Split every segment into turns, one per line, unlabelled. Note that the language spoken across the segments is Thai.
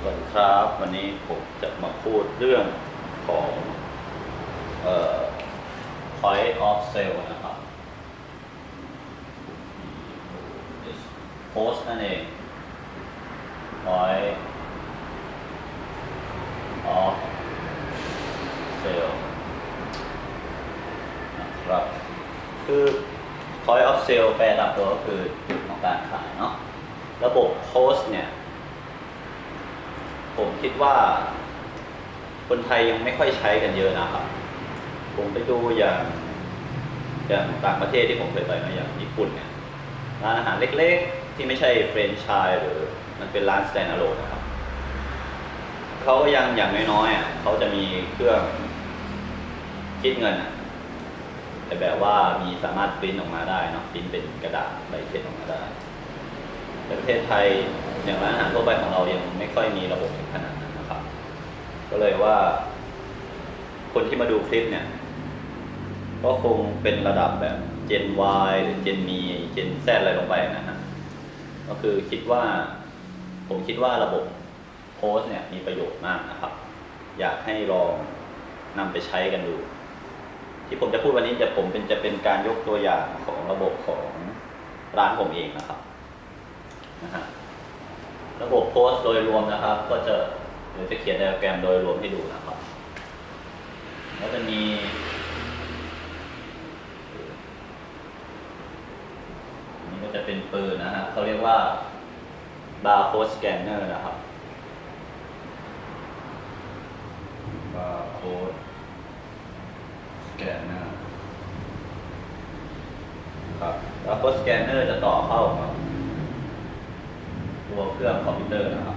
สวัสดีครับวันนี้ผมจะมาพูดเรื่องของเอ่อ point of sale นะครับ post นั่นเอง point of sale นะครับ คือ point of sale แปลตามตัวก็คือจุดของการขายเนาะ ระบบ post เนี่ย ผมคิดว่า คนไทยยังไม่ค่อยใช้กันเยอะนะครับ ผมไปดูอย่างอย่างต่างประเทศที่ผมเคยไปมาอย่างญี่ปุ่นเนี่ยร้านอาหารเล็กๆ ที่ไม่ใช่เฟรนช์ชายหรือมันเป็นร้าน stand alone นะครับเขาก็ยังอย่างน้อยๆอะเขาจะมีเครื่องคิดเงินแต่แบบว่ามีสามารถปริ้นออกมาได้เนาะปริ้นเป็นกระดาษใบเสร็จออกมาได้ แต่ประเทศไทยอย่างร้านอาหารทั่วไปของเรายังไม่ค่อยมีระบบถึงขนาดนั้นนะครับ ก็เลยว่า คนที่มาดูคลิปเนี่ย ก็คงเป็นระดับแบบ Gen Y หรือ Gen มี Gen Z อะไรลงไปนะฮะก็คือคิดว่า ผมคิดว่าระบบโพสเนี่ยมีประโยชน์มากนะครับ อยากให้ลองนำไปใช้กันดู ที่ผมจะพูดวันนี้จะผมเป็นจะเป็นการยกตัวอย่างของระบบของร้านผมเองนะครับ นะฮะระบบโพสโดยรวมนะครับ ก็จะเดี๋ยวจะเขียนไดอะแกรมโดยรวมให้ดูนะครับ แล้วจะมีอันนี้ก็จะเป็นปืนนะฮะเขาเรียกว่า barcode scanner นะครับ barcode scanner ครับ barcode scanner จะต่อเข้ากับ ตัวเครื่องคอมพิวเตอร์นะครับ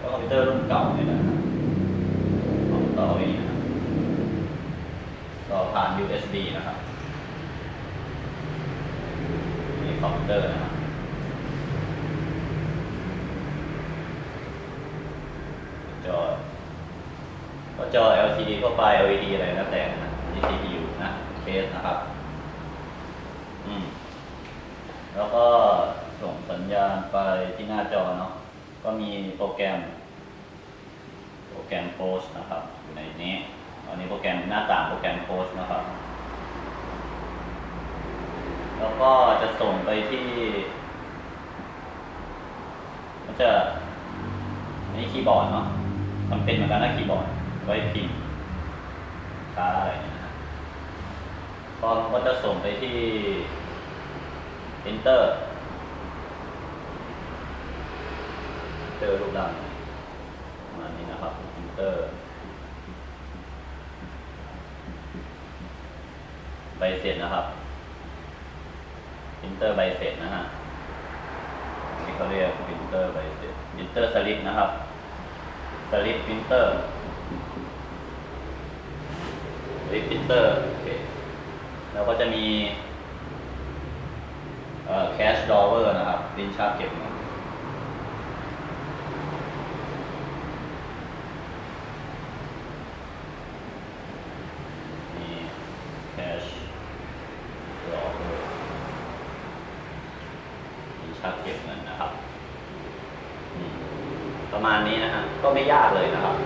ก็คอมพิวเตอร์รุ่นเก่าเนี่ยนะครับเอาต่อไปนี้นะครับต่อผ่าน USB นะครับนี่คอมพิวเตอร์นะครับจอก็จอ LCD ทั่วไป LED อะไรแล้วแต่นะนี่ CPU นะเคสนะครับ อืม แล้วก็ส่งสัญญาณไปที่หน้าจอเนาะ ก็มีโปรแกรม โปรแกรมโพสนะครับอยู่ในนี้ อันนี้โปรแกรมหน้าต่างโปรแกรมโพสนะครับ แล้วก็จะส่งไปที่มันจะอันนี้คีย์บอร์ดเนาะมันเป็นเหมือนกันนะคีย์บอร์ด ไว้พิมพ์ค่าอะไรเนี่ยนะคอมก็จะส่งไปที่ enter เจอรูปร่างมานี้นะครับ enter ใบเสร็จนะครับ enter ใบเสร็จนะฮะที่เขาเรียก printer ใบเสร็จ printer slip นะครับ slip printer slip printer โอเคแล้วก็จะมี เอ่อ cash drawer นะครับลิ้นชักเก็บเงินมี cash drawer ลิ้นชักเก็บเงินนะครับ ประมาณนี้นะฮะก็ไม่ยากเลยนะครับ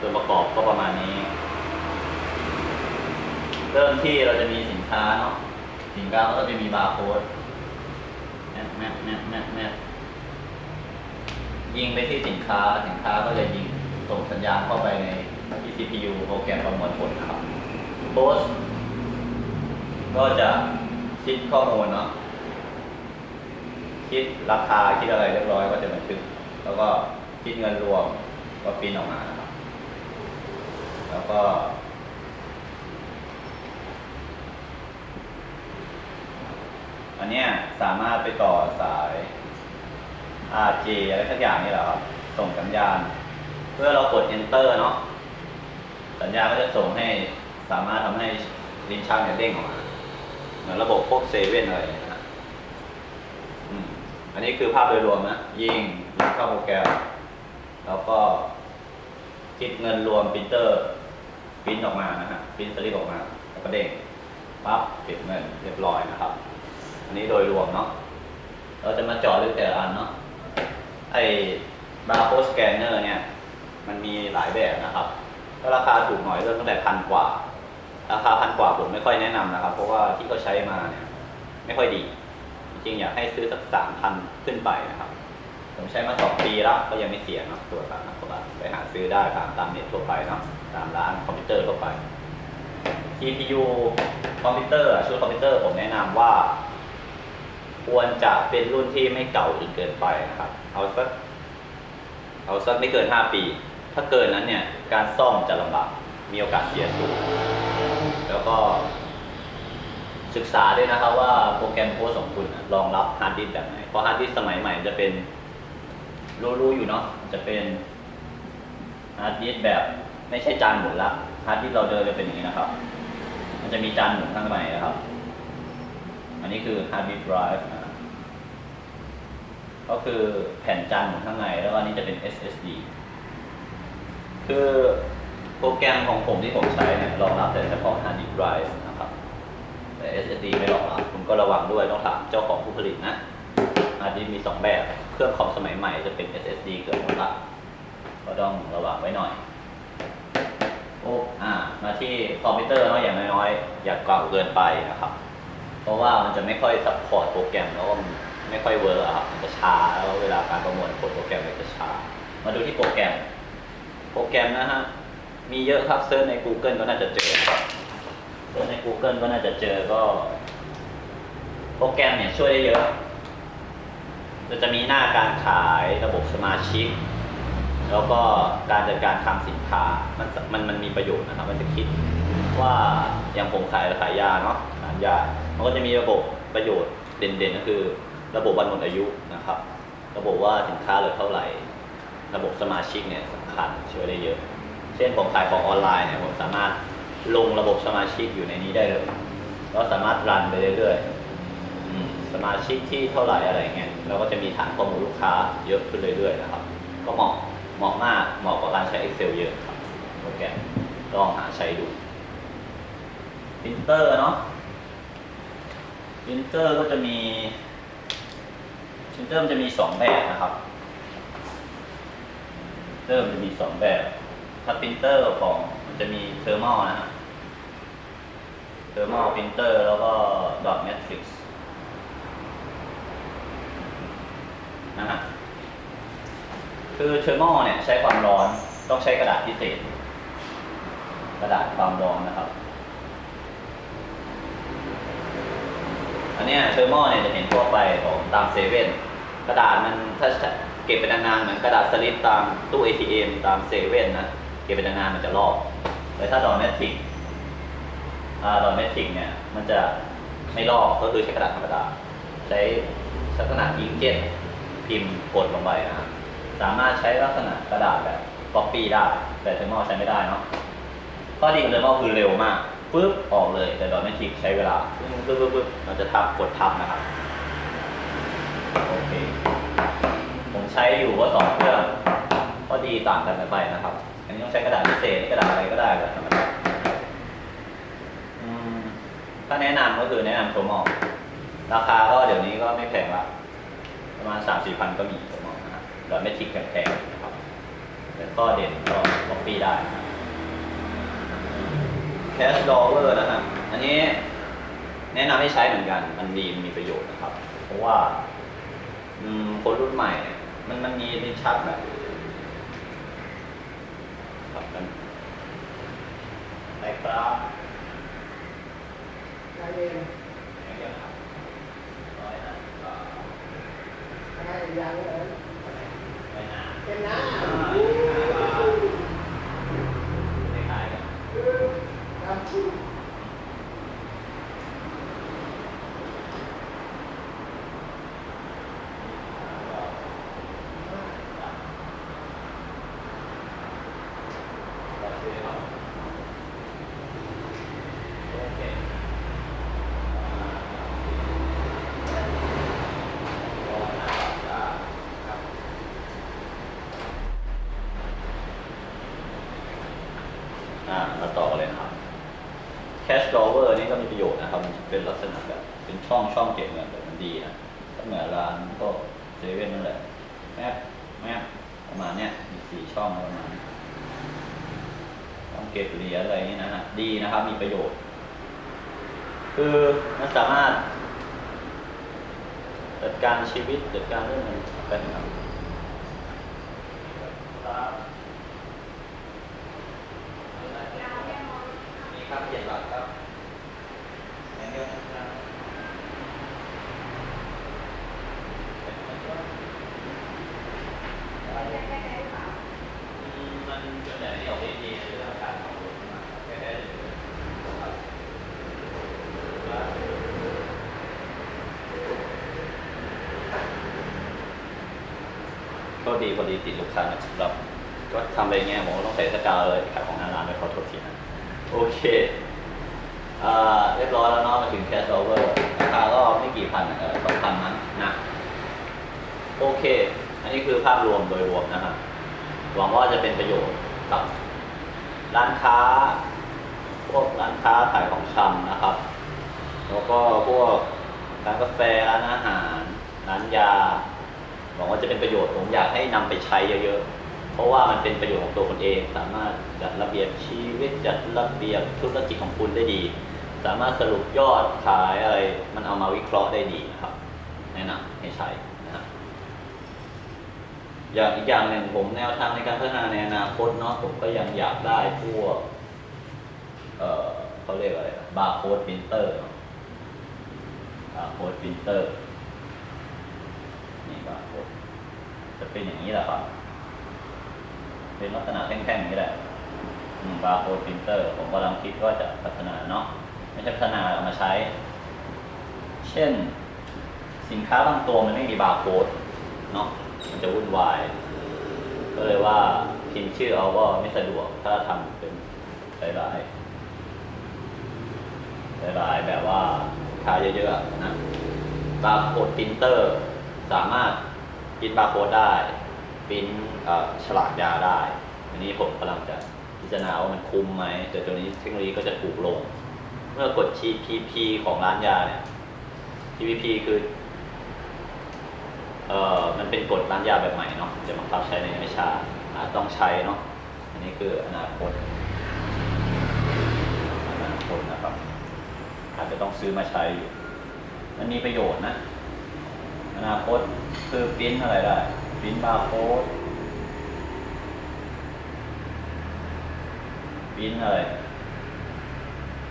ส่วนประกอบก็ประมาณนี้ เริ่มที่เราจะมีสินค้าเนาะสินค้าก็จะมีบาร์โค้ด แมทแมทแมทแมทแมทยิงไปที่สินค้าสินค้าก็จะยิงส่งสัญญาณเข้าไปในที่ CPU โปรแกรมประมวลผลครับโพสก็จะคิดข้อมูลเนาะคิดราคาคิดอะไรเรียบร้อยก็จะบันทึก แล้วก็คิดเงินรวมก็ปิ้นออกมานะครับ แล้วก็ อันเนี้ยสามารถไปต่อสาย RJ อะไรสักอย่างนี่แหละครับ ส่งสัญญาณ เพื่อเรากด enter เนาะ สัญญาณก็จะส่งให้สามารถทำให้ลิ้นชักเนี่ยเด้งออกมา เหมือนระบบพวกเซเว่นอะไรอย่างเงี้ยนะอันนี้คือภาพโดยรวมนะ ยิงยิงเข้าโปรแกรม แล้วก็คิดเงินรวมปรินเตอร์ปริ้นออกมานะฮะปริ้นสลิปออกมา แล้วก็เด้งปั๊บเก็บเงินเรียบร้อยนะครับ อันนี้โดยรวมเนาะ เราจะมาเจาะลึกแต่ละอันเนาะ ไอ้บาร์โค้ดสแกนเนอร์เนี่ย มันมีหลายแบบนะครับก็ราคาถูกหน่อยเริ่มตั้งแต่พันกว่า ราคาพันกว่าผมไม่ค่อยแนะนำนะครับ เพราะว่าที่เขาใช้มาเนี่ย ไม่ค่อยดี จริงๆอยากให้ซื้อสักสามพันขึ้นไปนะครับ ผมใช้มาสองปีแล้วก็ยังไม่เสียเนาะตัวละนะตัวละไปหาซื้อได้ตามตามเน็ตทั่วไปเนาะ ตามร้านคอมพิวเตอร์ทั่วไป CPU คอมพิวเตอร์ชุดคอมพิวเตอร์ผมแนะนำว่า ควรจะเป็นรุ่นที่ไม่เก่าจนเกินไปนะครับ เอาสัก เอาสักไม่เกิน 5 ปี ถ้าเกินนั้นเนี่ย การซ่อมจะลำบาก มีโอกาสเสียสูง แล้วก็ ศึกษาด้วยนะครับว่าโปรแกรมโพสของคุณรองรับฮาร์ดดิสก์แบบไหน เพราะฮาร์ดดิสก์สมัยใหม่จะเป็นรู้ๆอยู่เนาะ จะเป็นฮาร์ดดิสก์แบบไม่ใช่จานหมุนละฮาร์ดดิสก์เราเดินจะเป็นอย่างนี้นะครับ มันจะมีจานหมุนข้างในนะครับ อันนี้คือ hard disk drive นะครับ ก็คือแผ่นจานหมุนข้างในแล้วอันนี้จะเป็น SSD คือโปรแกรมของผมที่ผมใช้เนี่ยรองรับแต่เฉพาะ hard disk drive นะครับแต่ SSD ไม่รองรับคุณก็ระวังด้วยต้องถามเจ้าของผู้ผลิตนะ hard disk มี 2 แบบ เครื่องคอมสมัยใหม่จะเป็น SSD เกิดหมดละก็ต้องระวังไว้หน่อยโอ้อ่ามาที่คอมพิวเตอร์เนาะอย่างน้อยๆอย่าเก่าเกินไปนะครับ เพราะว่ามันจะไม่ค่อยซัพพอร์ตโปรแกรมแล้วก็มัน ไม่ค่อยเวิร์กอะครับมันจะช้าแล้วเวลาการประมวลผลโปรแกรมมันจะช้า มาดูที่โปรแกรม โปรแกรมนะฮะ มีเยอะครับเซิร์ชใน Google ก็น่าจะเจอเซิร์ชใน Google ก็น่าจะเจอก็ โปรแกรมเนี่ยช่วยได้เยอะจะจะมีหน้าการขายระบบสมาชิก แล้วก็การจัดการคลังสินค้ามันมันมันมีประโยชน์นะครับ มันจะคิดว่าอย่างผมขายขายยาเนาะขายยา มันก็จะมีระบบประโยชน์เด่นๆก็คือ ระบบวันหมดอายุนะครับ ระบบว่าสินค้าเหลือเท่าไหร่ ระบบสมาชิกเนี่ยสำคัญช่วยได้เยอะ เช่นผมขายของออนไลน์เนี่ยผมสามารถลงระบบสมาชิกอยู่ในนี้ได้เลยแล้วสามารถรันไปเรื่อยๆสมาชิกที่เท่าไหร่อะไรเงี้ยเราก็จะมีฐานข้อมูลลูกค้าเยอะขึ้นเรื่อยๆนะครับ ก็เหมาะเหมาะมากเหมาะกับการใช้ Excel เยอะครับโปรแกรมลองหาใช้ดูปรินเตอร์เนาะปรินเตอร์ก็จะมี ปริเตอร์มันจะมีสองแบบนะครับเตอร์มันจะมีสองแบบ ถ้าปรินเตอร์ของมันจะมีเทอร์มอลนะฮะเทอร์มอลปรินเตอร์แล้วก็ดอทเมทริกซ์นะฮะคือเทอร์มอลเนี่ยใช้ความร้อนต้องใช้กระดาษพิเศษ กระดาษความร้อนนะครับอันนี้เทอร์มอลเนี่ยจะเห็นทั่วไปของตามเซเว่น กระดาษมันถ้าเก็บไปนานๆเหมือนกระดาษสลิปตามตู้ ATM ตามเซเว่นนะเก็บไปนานๆมันจะลอกแต่ถ้าดอทเมทริกดอทเมทริกเนี่ยมันจะไม่ลอกก็คือใช้กระดาษธรรมดา ใช้ลักษณะอิงเจ็ตพิมพ์กดลงไปนะครับสามารถใช้ลักษณะกระดาษแบบก๊อปปี้ได้ แต่เทอร์มอลใช้ไม่ได้เนาะข้อดีของเทอร์มอลคือเร็วมากปึ๊บออกเลยแต่ดอทเมทริกใช้เวลาปึ๊บปึ๊บปึ๊บมันจะทับกดทับนะครับ โอเค ผมใช้อยู่ว่าสองเครื่องข้อดีต่างกันไปนะครับ อันนี้ต้องใช้กระดาษพิเศษกระดาษอะไรก็ได้แบบธรรมดาอืมถ้าแนะนำก็คือแนะนำโทรมอลราคาก็เดี๋ยวนี้ก็ไม่แพงละประมาณสามสี่พันก็มีผมมองนะครับแต่ไม่ทิกแพงๆนะครับแต่ก็เด่นก็ล็อปปี้ได้แคชดอลเวอร์นะครับอันนี้แนะนำให้ใช้เหมือนกัน มันดีมันมีประโยชน์นะครับ เพราะว่า อืมคนรุ่นใหม่เนี่ยมันมันมีลิ้นชักแบบครับกันไปครับ
ได้เอง
อย่างเงี้ยครับร้อยห้าสิบบาท
ได้ยังเลย
ไปนะ
เป็นน้า
คล้ายๆกัน
ครับ
อ่ามาต่อกันเลยครับ Cash Drawer นี่ก็มีประโยชน์นะครับ มันเป็นลักษณะแบบ เป็นช่องช่องเก็บเงินแบบมันดีนะก็เหมือนร้านก็เซเว่นนั่นแหละแมปแมปประมาณเนี้ยมีสี่ช่องประมาณนี้ต้องเก็บเหรียญอะไรนี้นะฮะดีนะครับ มีประโยชน์ คือมันสามารถจัดการชีวิตจัดการเรื่องเงินเป็นครับนี่ครับเจ็ดหลักครับอย่างเดียวนะครับ อืมมันส่วนใหญ่ที่ออกดีๆในเรื่องการขับรถมาแค่ได้เลยครับ ก็ดีพอดีติดลูกค้านะครับก็ทำไปอย่างเงี้ยผมก็ต้องใส่สกาวเลยขายของหน้าร้านไปขอโทษทีนะโอเคอ่าเรียบร้อยแล้วเนาะมาถึงแคสโอเวอร์ราคาก็ไม่กี่พันเออสองพันมั้งนะโอเค อันนี้คือภาพรวมโดยรวมนะครับหวังว่าจะเป็นประโยชน์กับร้านค้า พวกร้านค้าขายของชำนะครับ แล้วก็พวกร้านกาแฟร้านอาหาร ร้านยา หวังว่าจะเป็นประโยชน์ผมอยากให้นำไปใช้เยอะๆ เพราะว่ามันเป็นประโยชน์ของตัวคนเอง สามารถจัดระเบียบชีวิตจัดระเบียบธุรกิจของคุณได้ดี สามารถสรุปยอดขายอะไรมันเอามาวิเคราะห์ได้ดีนะครับ แนะนำให้ใช้นะครับอย่างอีกอย่างหนึ่งผมแนวทางในการพัฒนาในอนาคตเนาะผมก็ยังอยากได้พวกเออเขาเรียกอะไรบาร์โค้ดพิมพ์เตอร์บาร์โค้ดพิมพ์เตอร์ นี่บาค้ดจะเป็นอย่างนี้แหละครับ เป็นลักษณะแท่งๆอย่างนี้แหละบาร์โค้ดพิมพ์เตอร์ ผมกำลังคิดว่าจะพัฒนาเนาะไม่ใช่พัฒนาเอามาใช้ เช่น สินค้าบางตัวมันไม่มีบาร์โค้ดเนาะมันจะวุ่นวาย ก็เลยว่าพิมพ์ชื่อเอาก็ไม่สะดวก ถ้าทำเป็นหลายๆหลายๆแบบว่าค้าเยอะๆนะบาร์โค้ดปรินเตอร์ สามารถปินบาร์โค้ดได้ปิ้นฉลากยาได้ อันนี้ผมกำลังจะพิจารณาว่ามันคุ้มไหมแต่ตัวนี้เทคโนโลยีก็จะถูกลง เมื่อกด GPP ของร้านยาเนี่ย GPP คือเอ่อมันเป็นกฎร้านยาแบบใหม่เนาะจะบังคับใช้ในไม่ช้าอาจต้องใช้เนาะอันนี้คืออนาคตอนาคตนะครับอาจจะต้องซื้อมาใช้อยู่มันมีประโยชน์นะ อนาคตคือปริ้นอะไรได้ปริ้นบาร์โค้ดปริ้นอะไร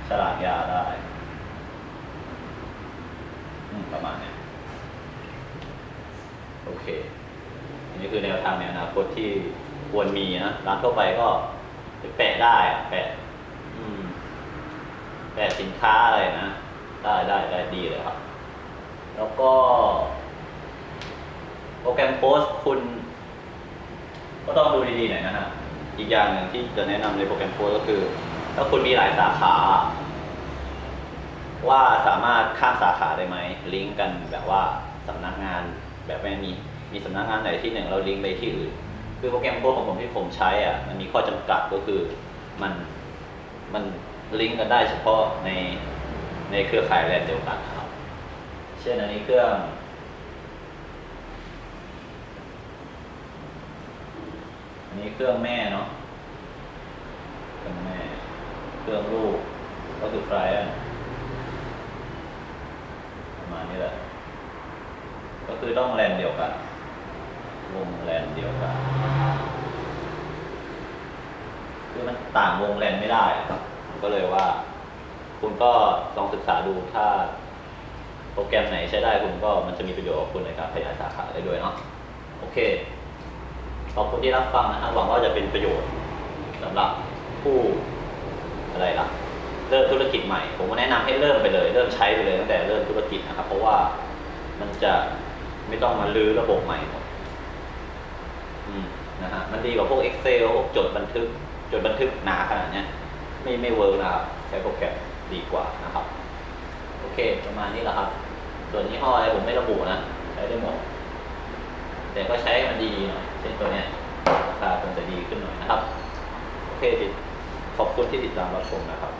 ฉลากยาได้อประมาณนี้โอเค อันนี้คือแนวทางในอนาคตที่ควรมีนะร้านทั่วไปก็แปะได้อะแปะแปะสินค้าอะไรนะ ได้ได้ได้ดีเลยครับ แล้วก็ โปรแกรมโพสคุณ ก็ต้องดูดีๆหน่อยนะฮะ อีกอย่างหนึ่งที่จะแนะนำในโปรแกรมโพสก็คือ ถ้าคุณมีหลายสาขา ว่าสามารถข้ามสาขาได้ไหมลิงก์กันแบบว่าสำนักงานแบบไม่มีมีสำนักงานไหนที่หนึ่งเราลิงก์ไปที่อื่น คือโปรแกรมโค้ดของผมที่ผมใช้อะมันมีข้อจำกัดก็คือมันมันลิงก์กันได้เฉพาะในในเครือข่ายแลนเดียวกันนะครับ เช่นอันนี้เครื่อง นี้เครื่องแม่เนาะเครื่องแม่ เครื่องลูกก็คือไฟล์ประมาณนี้แหละ ก็คือต้องแลนเดียวกัน วงแลนเดียวกัน คือมันต่างวงแลนไม่ได้ครับก็เลยว่า คุณก็ลองศึกษาดูถ้าโปรแกรมไหนใช้ได้คุณก็มันจะมีประโยชน์กับคุณในการขยายสาขาได้ด้วยเนาะโอเค ขอบคุณที่รับฟังนะครับหวังว่าจะเป็นประโยชน์สำหรับผู้อะไรล่ะ เริ่มธุรกิจใหม่ ผมก็แนะนำให้เริ่มไปเลย เริ่มใช้ไปเลยตั้งแต่เริ่มธุรกิจนะครับ เพราะว่ามันจะไม่ต้องมาลื้อระบบใหม่หมดนะฮะมันดีกว่าพวก Excel พวกจดบันทึก จดบันทึกหนาขนาดนี้ไม่ไม่เวิร์กนะครับ ใช้โปรแกรมดีกว่านะครับ โอเค ประมาณนี้แหละครับ ส่วนยี่ห้ออะไรผมไม่ระบุนะ ใช้ได้หมด แต่ก็ใช้มันดีหน่อยเช่นตัวเนี้ยราคาคงจะดีขึ้นหน่อยนะครับ โอเคติขอบคุณที่ติดตามรับชมนะครับ